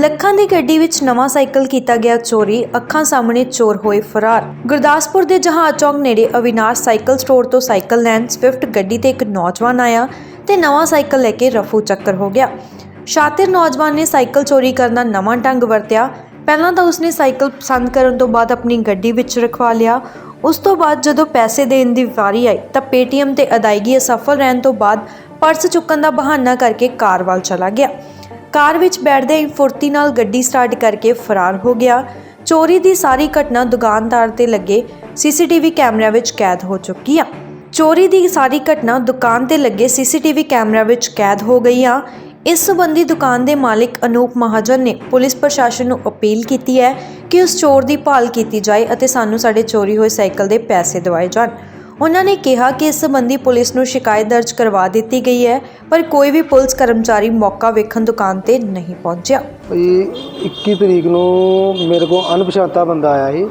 ਲੱਖਾਂ ਦੀ ਗੱਡੀ ਵਿੱਚ ਨਵਾਂ ਸਾਈਕਲ ਕੀਤਾ ਗਿਆ ਚੋਰੀ, ਅੱਖਾਂ ਸਾਹਮਣੇ ਚੋਰ ਹੋਏ ਫਰਾਰ। ਗੁਰਦਾਸਪੁਰ ਦੇ ਜਹਾਜ਼ ਚੌਂਕ ਨੇੜੇ ਅਵਿਨਾਸ਼ ਸਾਈਕਲ ਸਟੋਰ ਤੋਂ ਸਾਈਕਲ ਲੈਣ ਸਵਿਫਟ ਗੱਡੀ ਤੇ ਇੱਕ ਨੌਜਵਾਨ ਆਇਆ ਤੇ ਨਵਾਂ ਸਾਈਕਲ ਲੈ ਕੇ ਰਫੂ ਚੱਕਰ ਹੋ ਗਿਆ। ਸ਼ਾਤਿਰ ਨੌਜਵਾਨ ਨੇ ਸਾਈਕਲ ਚੋਰੀ ਕਰਨਾ ਨਵਾਂ ਢੰਗ ਵਰਤਿਆ। ਪਹਿਲਾਂ ਤਾਂ ਉਸਨੇ ਸਾਈਕਲ ਪਸੰਦ ਕਰਨ ਤੋਂ ਬਾਅਦ ਆਪਣੀ ਗੱਡੀ ਵਿੱਚ ਰਖਵਾ ਲਿਆ। ਉਸ ਤੋਂ ਬਾਅਦ ਜਦੋਂ ਪੈਸੇ ਦੇਣ ਦੀ ਵਾਰੀ ਆਈ ਤਾਂ Paytm ਤੇ ਅਦਾਇਗੀ ਅਸਫਲ ਰਹਿਣ ਤੋਂ ਬਾਅਦ ਪਰਸ ਚੁੱਕਣ ਦਾ ਬਹਾਨਾ ਕਰਕੇ ਕਾਰ ਵੱਲ ਚਲਾ ਗਿਆ। ਕਾਰ ਵਿੱਚ ਬੈਠਦੇ ਹੀ ਫੁਰਤੀ ਨਾਲ ਗੱਡੀ ਸਟਾਰਟ ਕਰਕੇ ਫਰਾਰ ਹੋ ਗਿਆ। ਚੋਰੀ ਦੀ ਸਾਰੀ ਘਟਨਾ ਦੁਕਾਨਦਾਰ ਤੇ ਲੱਗੇ ਸੀਸੀਟੀਵੀ ਕੈਮਰਿਆਂ ਵਿੱਚ ਕੈਦ ਹੋ ਚੁੱਕੀ ਆ। ਚੋਰੀ ਦੀ ਸਾਰੀ ਘਟਨਾ ਦੁਕਾਨ ਤੇ ਲੱਗੇ ਸੀਸੀਟੀਵੀ ਕੈਮਰਿਆਂ ਵਿੱਚ ਕੈਦ ਹੋ ਗਈ ਆ। ਇਸ ਸੰਬੰਧੀ ਦੁਕਾਨ ਦੇ ਮਾਲਕ ਅਨੂਪ ਮਹਾਜਨ ਨੇ ਪੁਲਿਸ ਪ੍ਰਸ਼ਾਸਨ ਨੂੰ ਅਪੀਲ ਕੀਤੀ ਹੈ ਕਿ ਉਸ ਚੋਰ ਦੀ ਭਾਲ ਕੀਤੀ ਜਾਏ ਅਤੇ ਸਾਨੂੰ ਸਾਡੇ ਚੋਰੀ ਹੋਏ ਸਾਈਕਲ ਦੇ ਪੈਸੇ ਦਿਵਾਏ ਜਾਣ। ਉਹਨਾਂ ਨੇ ਕਿਹਾ ਕਿ ਇਸ ਸੰਬੰਧੀ ਪੁਲਿਸ ਨੂੰ ਸ਼ਿਕਾਇਤ ਦਰਜ ਕਰਵਾ ਦਿੱਤੀ ਗਈ ਹੈ, ਪਰ ਕੋਈ ਵੀ ਪੁਲਿਸ ਕਰਮਚਾਰੀ ਮੌਕਾ ਵੇਖਣ ਦੁਕਾਨ ਤੇ ਨਹੀਂ ਪਹੁੰਚਿਆ। ਭਈ 21 ਤਰੀਕ ਨੂੰ ਮੇਰੇ ਕੋਲ ਅਣਪਛਾਤਾ ਬੰਦਾ ਆਇਆ ਸੀ।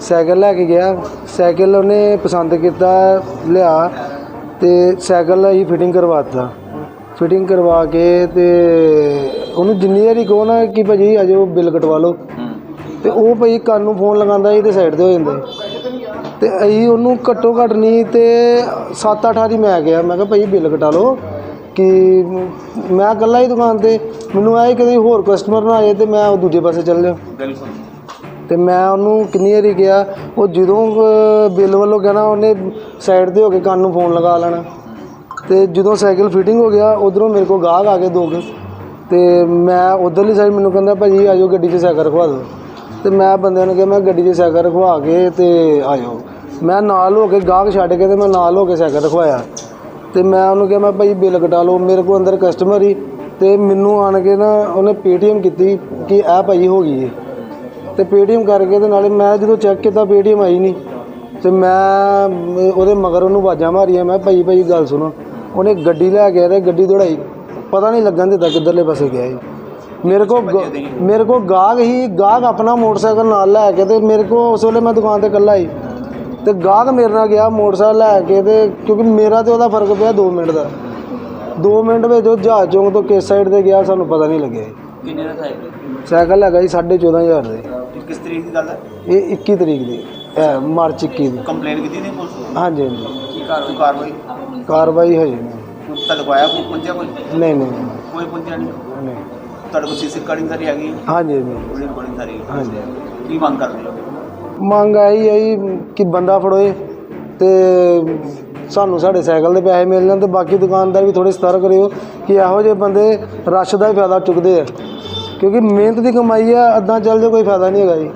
ਸਾਈਕਲ ਲੈ ਕੇ ਗਿਆ। ਸਾਈਕਲ ਉਹਨੇ ਪਸੰਦ ਕੀਤਾ, ਲਿਆ ਤੇ ਸਾਈਕਲ ਹੀ ਫਿਟਿੰਗ ਕਰਵਾਤਾ ਫਿਟਿੰਗ ਕਰਵਾ ਕੇ ਤੇ ਉਹਨੂੰ ਜਿੰਨੀ ਵਾਰੀ ਕਹੋ ਨਾ ਕਿ ਭਾਜੀ ਉਹ ਬਿੱਲ ਕਟਵਾ ਲਓ। ਤੇ ਉਹ ਭਾਈ ਕੰਨ ਨੂੰ ਫੋਨ ਲਗਾਉਂਦਾ ਸੀ ਤੇ ਸਾਈਡ ਤੇ ਹੋ ਜਾਂਦਾ। ਸੀ। ਤੇ ਅਸੀਂ ਉਹਨੂੰ ਘੱਟੋ ਘੱਟ ਨਹੀਂ ਤੇ 7-8 ਵਾਰੀ ਮੈਂ ਗਿਆ। ਮੈਂ ਕਿਹਾ ਭਾਈ ਬਿੱਲ ਕਟਾ ਲਓ। ਕਿ ਮੈਂ ਇਕੱਲਾ ਹੀ ਦੁਕਾਨ ਤੇ ਮੈਨੂੰ ਆਏ ਕਦੇ ਹੋਰ ਕਸਟਮਰ ਨਾ ਆਏ ਤੇ ਮੈਂ ਉਹ ਦੂਜੇ ਪਾਸੇ ਚੱਲ ਜਾ ਤੇ ਮੈਂ ਉਹਨੂੰ ਕਿੰਨੀ ਵਾਰੀ ਗਿਆ ਉਹ ਜਦੋਂ ਬਿੱਲ ਵੱਲੋਂ ਕਹਿਣਾ ਉਹਨੇ ਸਾਈਡ ਤੇ ਹੋ ਕੇ ਕੰਨ ਨੂੰ ਫੋਨ ਲਗਾ ਲੈਣਾ। ਤੇ ਜਦੋਂ ਸਾਈਕਲ ਫਿਟਿੰਗ ਹੋ ਗਿਆ ਉਧਰੋਂ ਮੇਰੇ ਕੋਲ ਗਾਹਕ ਆ ਗਏ ਦੋ ਕੁ। ਤੇ ਮੈਂ ਉਧਰਲੀ ਸਾਈਡ ਮੈਨੂੰ ਕਹਿੰਦਾ ਭਾਜੀ ਆਜੋ ਗੱਡੀ 'ਚ ਸਾਈਕਲ ਰਖਵਾ ਦਿਓ। ਤੇ ਮੈਂ ਬੰਦਿਆਂ ਨੂੰ ਕਿਹਾ, ਮੈਂ ਗੱਡੀ 'ਚ ਸਾਈਕਲ ਰਖਵਾ ਕੇ ਤੇ ਆਇਓ। ਮੈਂ ਨਾਲ ਹੋ ਕੇ ਗਾਹਕ ਛੱਡ ਕੇ ਤੇ ਮੈਂ ਨਾਲ ਹੋ ਕੇ ਸਾਈਕਲ ਰਖਵਾਇਆ। ਤੇ ਮੈਂ ਉਹਨੂੰ ਕਿਹਾ, ਮੈਂ ਭਾਈ ਬਿੱਲ ਕਟਾ ਲਓ, ਮੇਰੇ ਕੋਲ ਅੰਦਰ ਕਸਟਮਰ ਹੀ। ਤੇ ਮੈਨੂੰ ਆਣ ਕੇ ਨਾ ਉਹਨੇ ਪੇਟੀਐਮ ਕੀਤੀ ਕਿ ਇਹ ਭਾਈ ਹੋ ਗਈ ਹੈ ਤੇ ਪੇਟੀਐਮ ਕਰਕੇ ਤੇ ਨਾਲੇ ਮੈਂ ਜਦੋਂ ਚੈੱਕ ਕੀਤਾ, ਪੇਟੀਐਮ ਆਈ ਨਹੀਂ। ਤੇ ਮੈਂ, ਉਹਦੇ ਮਗਰ ਉਹਨੂੰ ਆਵਾਜ਼ਾਂ ਮਾਰੀਆਂ, ਮੈਂ ਭਾਈ ਭਾਈ, ਗੱਲ ਸੁਣੋ। ਉਹਨੇ ਗੱਡੀ ਲੈ ਕੇ ਆਇਆ ਤੇ ਗੱਡੀ ਦੌੜਾਈ। ਪਤਾ ਨਹੀਂ ਲੱਗਣ ਦਿੱਤਾ ਕਿੱਧਰਲੇ ਪਾਸੇ ਗਿਆ ਜੀ ਮੇਰੇ ਕੋ ਮੇਰੇ ਕੋ ਗਾਹਕ ਹੀ ਗਾਹਕ ਆਪਣਾ ਮੋਟਰਸਾਈਕਲ ਨਾਲ ਲੈ ਕੇ ਤੇ ਮੇਰੇ ਕੋ ਉਸ ਵੇਲੇ ਮੈਂ ਦੁਕਾਨ ਤੇ ਇਕੱਲਾ ਹੀ। ਤੇ ਗਾਹਕ ਮੇਰੇ ਨਾਲ ਗਿਆ ਮੋਟਰਸਾਈਕਲ ਲੈ ਕੇ ਤੇ ਕਿਉਂਕਿ ਮੇਰਾ ਤੇ ਉਹਦਾ ਫ਼ਰਕ ਪਿਆ 2 ਮਿੰਟ ਦਾ। 2 ਮਿੰਟ ਵਿੱਚ ਉਹ ਜਹਾਜ਼ ਚੌਂਕ ਤੋਂ ਕਿਸ ਸਾਈਡ ਤੇ ਗਿਆ ਸਾਨੂੰ ਪਤਾ ਨਹੀਂ ਲੱਗਿਆ ਜੀ। ਕਿੰਨੇ ਦਾ ਸਾਈਕਲ? ਸਾਈਕਲ ਹੈਗਾ ਜੀ 14500 ਦੇ ਕਿਸ ਤਰੀਕ ਦੀ ਗੱਲ ਹੈ? ਇਹ 21 ਤਰੀਕ ਦੀ। ਇਹ ਮਾਰਚ 21 ਦੀ। ਕੰਪਲੇਨ ਕੀਤੀ ਨਹੀਂ ਪੁਲਿਸ ਨੂੰ? ਹਾਂਜੀ ਹਾਂਜੀ। ਕੀ ਕਾਰਵਾਈ? ਕਾਰਵਾਈ? ਕਾਰਵਾਈ ਤੁਹਾਡੇ ਕੋਲ ਆਇਆ ਕੋਈ ਪੁੰਜਿਆ ਕੋਈ? ਨਹੀਂ ਨਹੀਂ। ਕੋਈ ਨਹੀਂ? ਨਹੀਂ। ਤੁਹਾਡੇ ਕੋਲ ਸੀਸੀ ਰਿਕਾਰਡਿੰਗ ਸਾਰੀ ਆ ਗਈ ਹਾਂਜੀ ਹਾਂਜੀ। ਉਹਦੀ ਰਿਕਾਰਡਿੰਗ ਸਾਰੀ ਹਾਂਜੀ। ਕੀ ਮੰਗ ਕਰਦੇ ਹੋ? ਮੰਗ ਆਈ ਹੈ ਜੀ ਕਿ ਬੰਦਾ ਫੜੋਏ ਤੇ ਸਾਨੂੰ ਸਾਡੇ ਸਾਈਕਲ ਦੇ ਪੈਸੇ ਮਿਲ ਜਾਣ ਤੇ ਬਾਕੀ ਦੁਕਾਨਦਾਰ ਵੀ ਥੋੜੇ ਸਤਰਕ ਕਰਿਓ ਕਿ ਇਹੋ ਜਿਹੇ ਬੰਦੇ ਰਸ਼ ਦਾ ਹੀ ਫਾਇਦਾ ਚੁੱਕਦੇ ਆ। ਕਿਉਂਕਿ ਮਿਹਨਤ ਦੀ ਕਮਾਈ ਆ ਅੱਧਾ ਚੱਲ ਜੇ ਕੋਈ ਫਾਇਦਾ ਨਹੀਂ ਹੈਗਾ ਜੀ।